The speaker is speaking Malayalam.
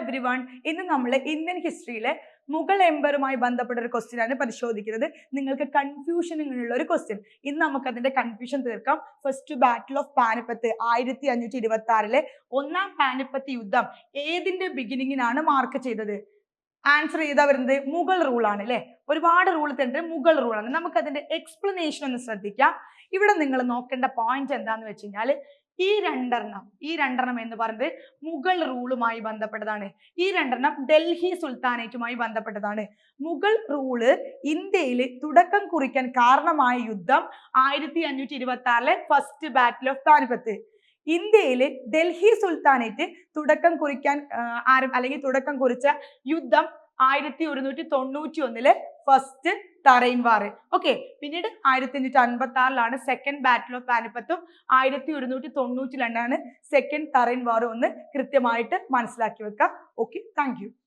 എവ്രി വൺ ഇന്ന് നമ്മൾ ഇന്ത്യൻ ഹിസ്റ്ററിയിലെ മുഗൾ എംപയറുമായി ബന്ധപ്പെട്ട ഒരു ക്വസ്റ്റ്യൻ ആണ് പരിശോധിക്കുന്നത്. നിങ്ങൾക്ക് കൺഫ്യൂഷൻ ഇങ്ങനെയുള്ള ഒരു ക്വസ്റ്റ്യൻ ഇന്ന് നമുക്ക് അതിന്റെ കൺഫ്യൂഷൻ തീർക്കാം. ഫസ്റ്റ് ബാറ്റിൽ ഓഫ് പാനിപ്പത്ത് ആയിരത്തി അഞ്ഞൂറ്റി ഇരുപത്തി ആറിലെ ഒന്നാം പാനിപ്പത്ത് യുദ്ധം ഏതിന്റെ ബിഗിനിങ്ങിനാണ് മാർക്ക് ചെയ്തത്? ആൻസർ ചെയ്താൽ വരുന്നത് മുഗൾ റൂൾ ആണ് അല്ലെ ഒരുപാട് റൂൾ തന്നെ മുഗൾ നമുക്ക് അതിന്റെ എക്സ്പ്ലനേഷൻ ഒന്ന് ശ്രദ്ധിക്കാം. ഇവിടെ നിങ്ങൾ നോക്കേണ്ട പോയിന്റ് എന്താന്ന് വെച്ച് കഴിഞ്ഞാൽ ഈ രണ്ടെണ്ണം ഈ രണ്ടെണ്ണം എന്ന് പറയുന്നത് മുഗൾ റൂളുമായി ബന്ധപ്പെട്ടതാണ്. ഈ രണ്ടെണ്ണം ഡൽഹി സുൽത്താനേറ്റുമായി ബന്ധപ്പെട്ടതാണ്. മുഗൾ റൂൾ ഇന്ത്യയിൽ തുടക്കം കുറിക്കാൻ കാരണമായ യുദ്ധം ആയിരത്തി അഞ്ഞൂറ്റി ഇരുപത്തി ആറിലെ ഫസ്റ്റ് ബാറ്റിൽ ഓഫ് പാനിപ്പത്ത് ഇന്ത്യയിൽ ഡൽഹി സുൽത്താനേറ്റ് തുടക്കം കുറിക്കാൻ ആരം അല്ലെങ്കിൽ തുടക്കം കുറിച്ച യുദ്ധം ആയിരത്തി ഒരുന്നൂറ്റി തൊണ്ണൂറ്റി ഒന്നിൽ ഫസ്റ്റ് തറൈൻ വാർ ഓക്കെ പിന്നീട് ആയിരത്തി അഞ്ഞൂറ്റി അൻപത്തി ആറിലാണ് സെക്കൻഡ് ബാറ്റിൽ ഓഫ് പാനിപ്പത്തും ആയിരത്തി ഒരുന്നൂറ്റി തൊണ്ണൂറ്റി രണ്ടാണ് സെക്കൻഡ് തറൈൻ വാർ ഒന്ന് കൃത്യമായിട്ട് മനസ്സിലാക്കി വെക്കുക ഓക്കെ താങ്ക്